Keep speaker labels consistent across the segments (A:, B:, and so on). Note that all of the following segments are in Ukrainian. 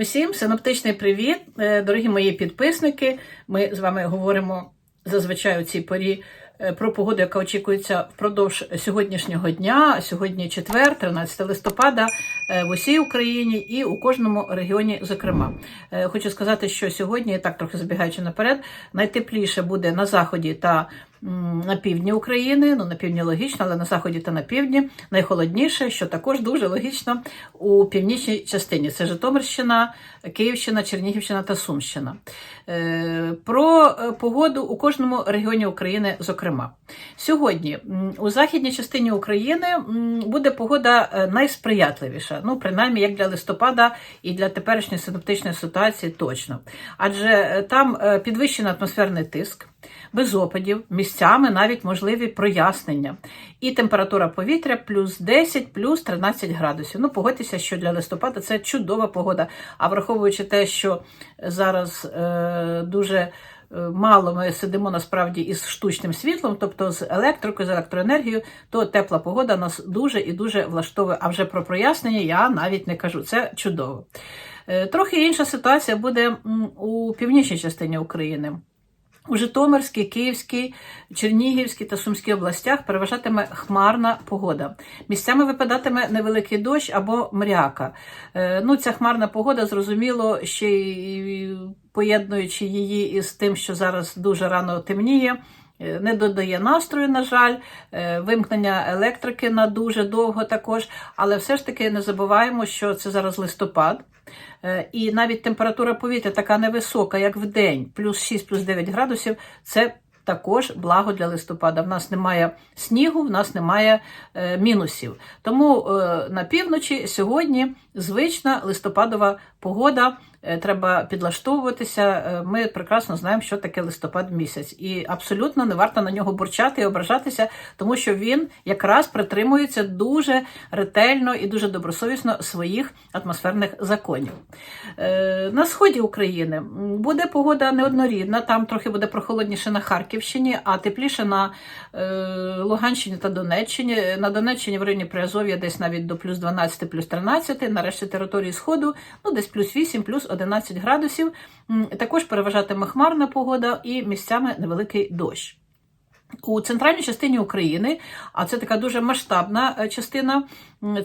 A: Усім синоптичний привіт, Е, дорогі мої підписники. Ми з вами говоримо зазвичай у цій порі е, про погоду, яка очікується впродовж сьогоднішнього дня. Сьогодні четвер, 13 листопада, е, в усій Україні і у кожному регіоні. Зокрема, хочу сказати, що сьогодні, так трохи забігаючи наперед, найтепліше буде на заході та на півдні України. Ну на півдні логічно, але на заході та на півдні найхолодніше, що також дуже логічно у північній частині. Це Житомирщина, Київщина, Чернігівщина та Сумщина. Е, Про е, погоду у кожному регіоні України, зокрема. Сьогодні у західній частині України буде погода е, найсприятливіша, ну, принаймні, як для листопада і для теперішньої синоптичної ситуації точно. Адже там підвищений атмосферний тиск, без опадів, місцями навіть можливі прояснення. І температура повітря плюс 10, плюс 13 градусів. Ну, погодьтеся, що для листопада це чудова погода. А враховуючи те, що зараз е, дуже е, мало ми сидимо насправді із штучним світлом, тобто з електрикою, з електроенергією, то тепла погода нас дуже і дуже влаштовує. А вже про прояснення я навіть не кажу. Це чудово. Е, Трохи інша ситуація буде у північній частині України. У Житомирській, Київській, Чернігівській та Сумській областях переважатиме хмарна погода. Місцями випадатиме невеликий дощ або мряка. Е, Ну, ця хмарна погода, зрозуміло, ще й поєднуючи її із тим, що зараз дуже рано темніє. Е, Не додає настрою, на жаль, е, вимкнення електрики на дуже довго також. Але все ж таки не забуваємо, що це зараз листопад. Е, І навіть температура повітря така невисока, як в день, плюс 6, плюс 9 градусів, це також благо для листопада. В нас немає снігу, в нас немає мінусів. Тому на півночі сьогодні звична листопадова погода. Е, Треба підлаштовуватися. Е, Ми прекрасно знаємо, що таке листопад місяць, і абсолютно не варто на нього бурчати і ображатися, тому що він якраз притримується дуже ретельно і дуже добросовісно своїх атмосферних законів. Е, На сході України буде погода неоднорідна, там трохи буде прохолодніше на Харківщині, а тепліше на Луганщині та Донеччині. На Донеччині в районі Приазов'я десь навіть до плюс 12, плюс 13, на решті території Сходу, ну десь плюс 8, плюс 11 градусів. Також переважатиме хмарна погода і місцями невеликий дощ. У центральній частині України, а це така дуже масштабна е, частина,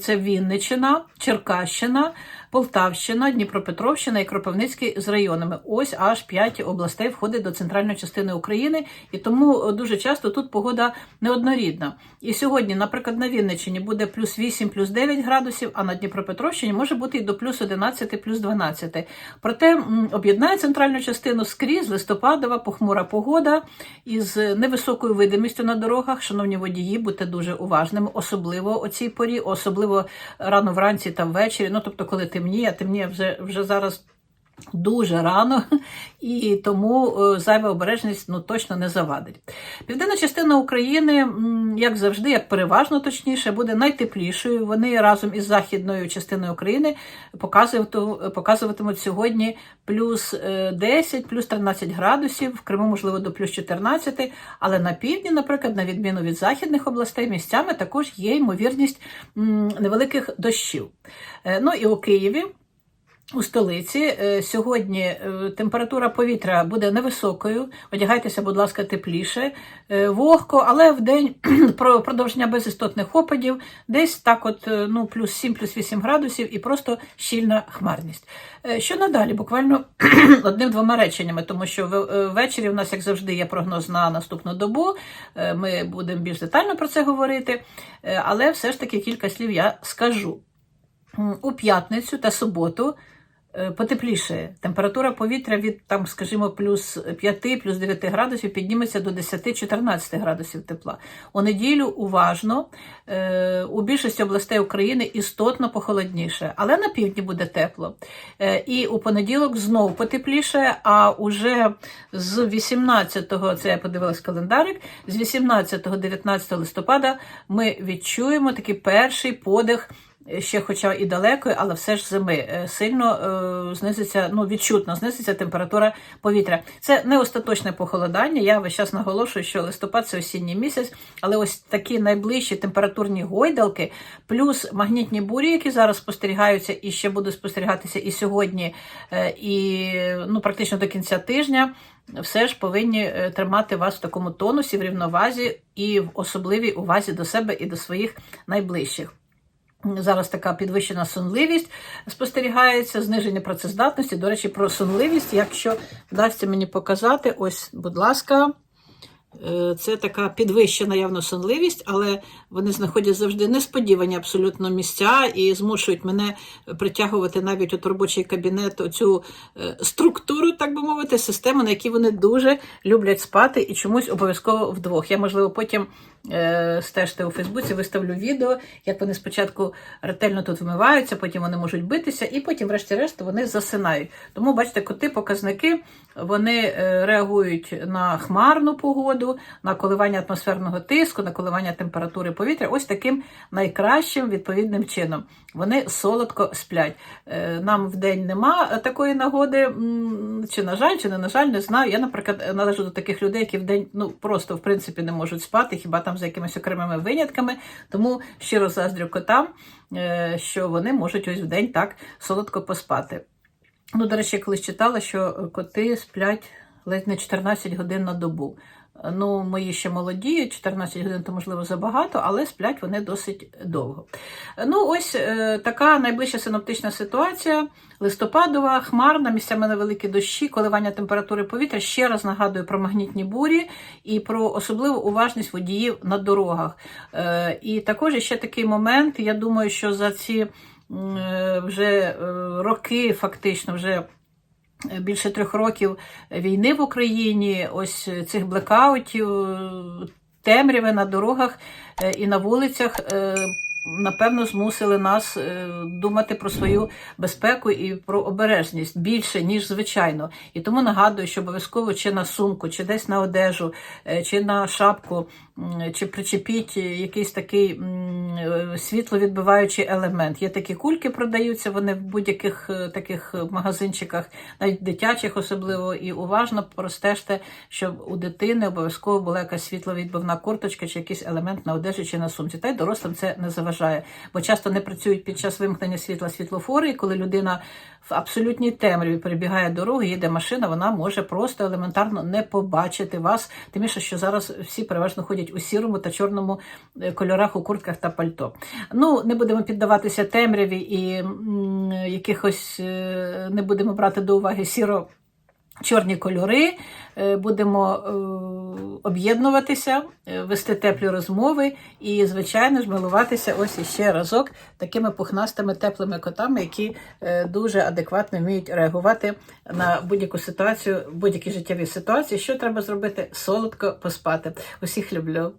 A: це Вінниччина, Черкащина, Полтавщина, Дніпропетровщина і Кропивницький з районами. Ось аж 5 областей входить до центральної частини України, і тому е, дуже часто тут погода неоднорідна. І сьогодні, наприклад, на Вінниччині буде плюс 8, плюс 9 градусів, а на Дніпропетровщині може бути і до плюс 11, плюс 12. Проте об'єднає центральну частину скрізь листопадова похмура погода із невисокою видимістю на дорогах. Шановні водії, будьте дуже уважними, особливо о цій порі, особливо рано вранці та ввечері. Ну тобто, коли темніє, темніє вже, вже зараз. Дуже рано, і тому е, зайва обережність ну точно не завадить. Південна частина України, як завжди, як переважно точніше, буде найтеплішою. Вони разом із західною частиною України показуватимуть сьогодні плюс е, 10, плюс 13 градусів, в Криму, можливо, до плюс 14, але на півдні, наприклад, на відміну від західних областей, місцями також є ймовірність невеликих дощів. Е, Ну і у Києві. У столиці е, сьогодні е, температура повітря буде невисокою. Одягайтеся, будь ласка, тепліше, е, вогко, але в день про продовження без істотних опадів, десь так, от ну плюс 7, плюс 8 градусів, і просто щільна хмарність. Що надалі? Буквально одним-двома реченнями, тому що ввечері в нас, як завжди, є прогноз на наступну добу. Ми будемо більш детально про це говорити, але все ж таки кілька слів я скажу. У п'ятницю та суботу потепліше. Температура повітря від, там, скажімо, плюс 5, плюс 9 градусів підніметься до 10-14 градусів тепла. У неділю уважно е, у більшості областей України істотно похолодніше, але на півдні буде тепло. Е, І у понеділок знову потепліше, а уже з 18-го, це я подивилась календарик, з 18-19 листопада ми відчуємо такий перший подих ще, хоча і далекої, але все ж зими. Е, Сильно е, знизиться, ну відчутно знизиться температура повітря. Це не остаточне похолодання. Я весь час наголошую, що листопад це осінній місяць, але ось такі найближчі температурні гойдалки, плюс магнітні бурі, які зараз спостерігаються і ще будуть спостерігатися і сьогодні, е, і ну практично до кінця тижня. Все ж повинні е, тримати вас в такому тонусі, в рівновазі і в особливій увазі до себе і до своїх найближчих. Зараз така підвищена сонливість спостерігається, зниження працездатності. До речі, про сонливість, якщо вдасться мені показати, ось, будь ласка, це така підвищена явно сонливість, але вони знаходять завжди несподівані абсолютно місця і змушують мене притягувати навіть от робочий кабінет цю структуру, так би мовити, систему, на якій вони дуже люблять спати і чомусь обов'язково вдвох. Я, можливо, потім е, стежте у Фейсбуці, виставлю відео, як вони спочатку ретельно тут вмиваються, потім вони можуть битися, і потім, врешті-решт, вони засинають. Тому, бачите, коти, показники вони е, реагують на хмарну погоду, на коливання атмосферного тиску, на коливання температури повітря. Ось таким найкращим відповідним чином. Вони солодко сплять. Е, Нам в день нема такої нагоди, чи на жаль, чи не на жаль, не знаю. Я, наприклад, належу до таких людей, які в день ну просто в принципі не можуть спати, хіба там за якимись окремими винятками. Тому щиро заздрю котам, е, що вони можуть ось в день так солодко поспати. Ну, до речі, колись читала, що коти сплять ледь не 14 годин на добу. Ну, мої ще молоді, 14 годин то можливо забагато, але сплять вони досить довго. Ну, ось е, така найближча синоптична ситуація. Листопадова, хмарна, місцями невеликі дощі, коливання температури повітря. Ще раз нагадую про магнітні бурі і про особливу уважність водіїв на дорогах. Е, і також ще такий момент. Я думаю, що за ці е, вже е, роки, фактично, вже більше трьох років війни в Україні, ось цих блекаутів, темряви на дорогах е, і на вулицях. Напевно, змусили нас е, думати про свою безпеку і про обережність більше, ніж звичайно. І тому нагадую, що обов'язково чи на сумку, чи десь на одежу, е, чи на шапку, чи причепіть якийсь такий е, світловідбиваючий елемент. Є такі кульки, продаються вони в будь-яких таких магазинчиках, навіть дитячих особливо, і уважно простежте, щоб у дитини обов'язково була якась світловідбивна курточка, чи якийсь елемент на одежі чи на сумці. Та й дорослим це не заважає. Бо часто не працюють під час вимкнення світла світлофори, і коли людина в абсолютній темряві перебігає дорогу, їде машина, вона може просто елементарно не побачити вас. Тим більше, що зараз всі переважно ходять у сірому та чорному е, кольорах у куртках та пальто. Ну, не будемо піддаватися темряві і якихось е, не будемо брати до уваги сіро. Чорні кольори, е, будемо е, об'єднуватися, е, вести теплі розмови і, звичайно ж, милуватися ось іще разок такими пухнастими теплими котами, які дуже адекватно вміють реагувати на будь-яку ситуацію, будь-які життєві ситуації. Що треба зробити? Солодко поспати. Усіх люблю.